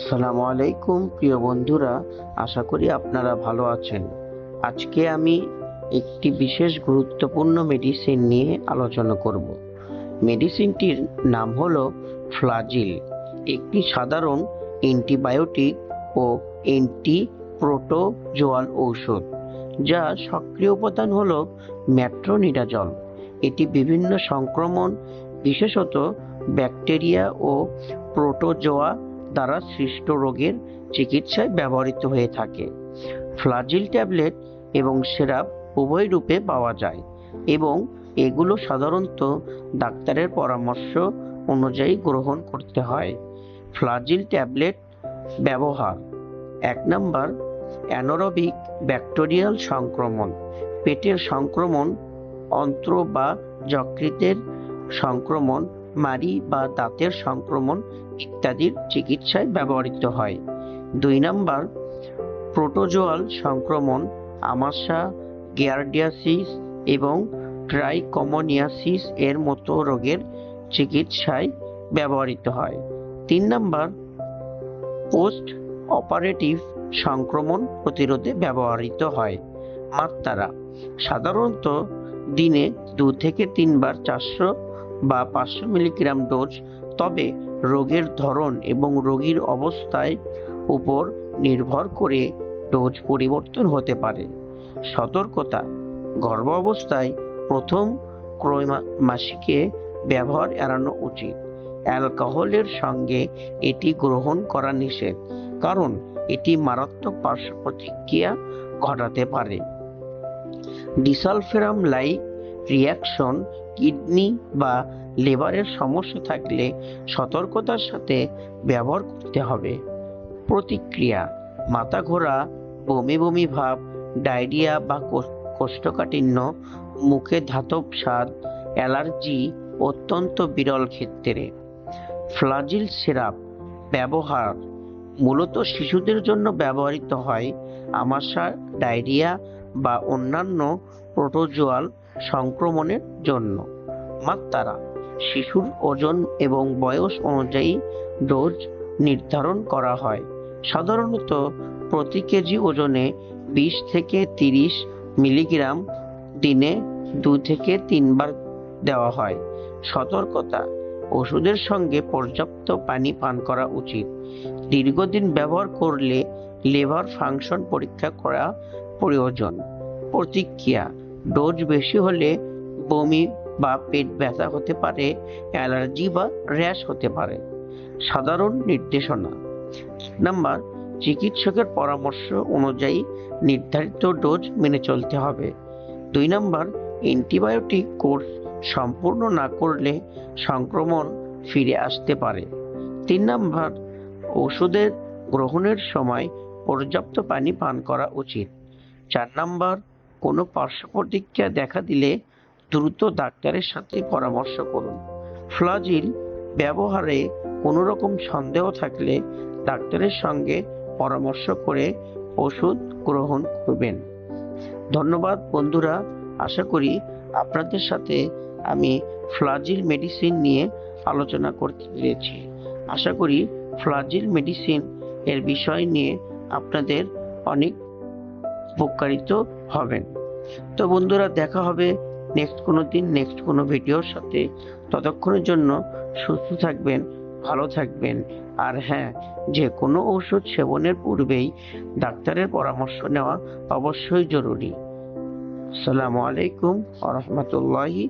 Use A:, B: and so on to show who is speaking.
A: আসসালামু আলাইকুম, প্রিয় বন্ধুরা, আশা করি আপনারা ভালো আছেন। আজকে আমি একটি বিশেষ গুরুত্বপূর্ণ মেডিসিন নিয়ে আলোচনা করব। মেডিসিনটির নাম হলো ফ্লাজিল একটি সাধারণ অ্যান্টিবায়োটিক ও অ্যান্টি প্রোটোজোয়াল ঔষধ, যা সক্রিয় উপাদান হলো ম্যাট্রোনিডাজল এটি বিভিন্ন সংক্রমণ, বিশেষত ব্যাকটেরিয়া ও প্রোটোজোয়া দ্বারা সৃষ্ট রোগের চিকিৎসায় ব্যবহৃত হয়ে থাকে। ফ্লাজিল ট্যাবলেট এবং সিরাপ উভয় রূপে পাওয়া যায় এবং এগুলো সাধারণত ডাক্তারের পরামর্শ অনুযায়ী গ্রহণ করতে হয়। ফ্লাজিল ট্যাবলেট ব্যবহার। এক নম্বর, অ্যানোরবিক ব্যাকটেরিয়াল সংক্রমণ। পেটের সংক্রমণ, অন্ত্র বা যকৃতের সংক্রমণ মাড়ি বা দাঁতের সংক্রমণ ইত্যাদির চিকিৎসায় ব্যবহৃত হয়। দুই নম্বর, প্রোটোজোয়াল সংক্রমণ, আমাশা, গিয়ারডিয়াসিস এবং ট্রাইকমোনিয়াসিস এর মতো রোগের চিকিৎসায় ব্যবহৃত হয়। তিন নম্বর পোস্ট অপারেটিভ সংক্রমণ প্রতিরোধে ব্যবহৃত হয়। মাত্রা, সাধারণত দিনে দু থেকে তিনবার চারশো বা পাঁচশো মিলিগ্রাম ডোজ, তবে রোগের ধরন এবং রোগীর অবস্থায় উপর নির্ভর করে ডোজ পরিবর্তন হতে পারে। সতর্কতা, গর্ভ অবস্থায় প্রথম মাসিকে ব্যবহার এড়ানো উচিত। অ্যালকোহলের সঙ্গে এটি গ্রহণ করা নিষেধ, কারণ এটি মারাত্মক পার্শ্ব প্রতিক্রিয়া ঘটাতে পারে। ডিসালফেরাম লাইক রিয়াকশন কিডনি বা লিভারের সমস্যা থাকলে সতর্কতার সাথে ব্যবহার করতে হবে। প্রতিক্রিয়া মাথা ঘোরা বমি বমি ভাব, ডায়রিয়া বা কোষ্ঠকাঠিন্য, মুখে ধাতব স্বাদ, অ্যালার্জি অত্যন্ত বিরল ক্ষেত্রে। ফ্লাজিল সিরাপ ব্যবহার, মূলত শিশুদের জন্য ব্যবহৃত হয় আমাশা ডায়রিয়া বা অন্যান্য প্রোটোজোয়াল সংক্রমণের জন্য। মাত্রা শিশুর ওজন এবং বয়স অনুযায়ী ডোজ নির্ধারণ করা হয়। সাধারণত প্রতি কেজি ওজনে বিশ থেকে তিরিশ মিলিগ্রাম দিনে দু থেকে তিনবার দেওয়া হয়। সতর্কতা, ওষুধের সঙ্গে পর্যাপ্ত পানি পান করা উচিত। দীর্ঘদিন ব্যবহার করলে লিভার ফাংশন পরীক্ষা করা প্রয়োজন। প্রতিক্রিয়া ডোজ বেশি হলে বমি বা পেট ব্যথা হতে পারে, অ্যালার্জি বা র্যাশ হতে পারে। সাধারণ নির্দেশনা। নাম্বার, চিকিৎসকের পরামর্শ অনুযায়ী নির্ধারিত ডোজ মেনে চলতে হবে। দুই নাম্বার, অ্যান্টিবায়োটিক কোর্স সম্পূর্ণ না করলে সংক্রমণ ফিরে আসতে পারে। তিন নাম্বার, ওষুধের গ্রহণের সময় পর্যাপ্ত পানি পান করা উচিত। চার নাম্বার কোনো পার্শ্ব প্রতিক্রিয়া দেখা দিলে দ্রুত ডাক্তারের সাথে পরামর্শ করুন। ফ্লাজিল ব্যবহারে কোনো রকম সন্দেহ থাকলে ডাক্তারের সঙ্গে পরামর্শ করে ওষুধ গ্রহণ করবেন। ধন্যবাদ বন্ধুরা, আশা করি আপনাদের সাথে আমি ফ্লাজিল মেডিসিন নিয়ে আলোচনা করতে পেরেছি। আশা করি ফ্লাজিল মেডিসিন এর বিষয় নিয়ে আপনাদের অনেক উপকারিত হবেন। তো বন্ধুরা, দেখা হবে নেক্সট কোনো দিন নেক্সট কোনো ভিডিওর সাথে। ততক্ষণের জন্য সুস্থ থাকবেন, ভালো থাকবেন। আর হ্যাঁ যে কোনো ঔষধ সেবনের পূর্বেই ডাক্তারের পরামর্শ নেওয়া অবশ্যই জরুরি। আসসালামু আলাইকুম আ রহমতুল্লাহি